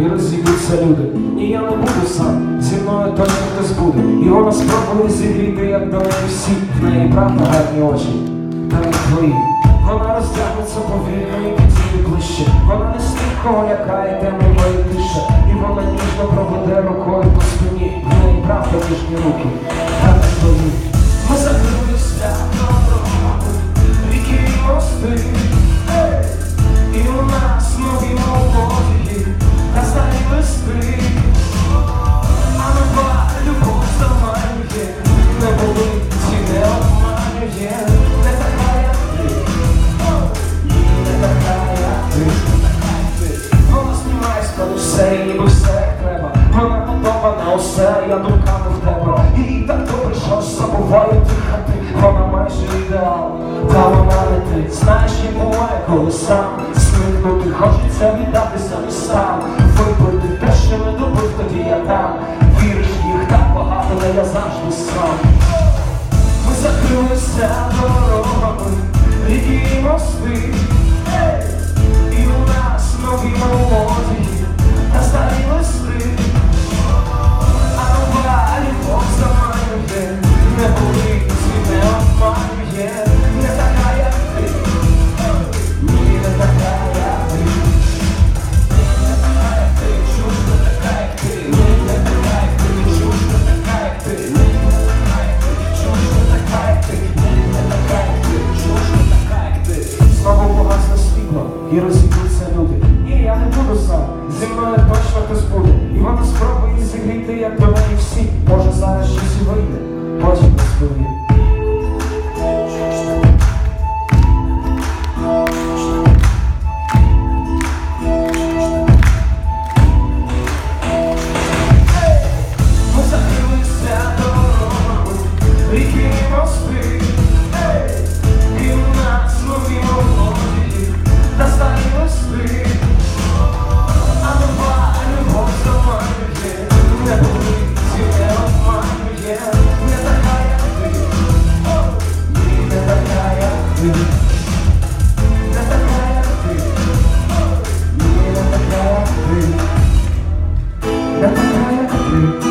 і розіб'ються люди. І я не буду сам, зі мною точно хтось буде. Його спробує зігріти, як далекі всі, в неї правда гарні очі, та не твої. Вона роздягнеться повільно і підійде ближче. Вона не слід кого лякає, темно і тише. Готова на усе, я думками в тебе. І так добре, що забуваю дихати. Вона майже ідеал, та вона не ти. Знаєш, як буває, коли сам смикнути, хочеться віддатися містам. Випити те, що не добив, тоді я там. Віриш їх так багато, але я завжди сам. Ми закрилися дорогами, і розійдуться люди. Ні, я не буду сам, зі мною точно хтось буде. І вона спробує зігріти, як до неї всі. Може, зараз щось і вийде, потім розповім. Ми закрилися дорогами, ріки мости. you.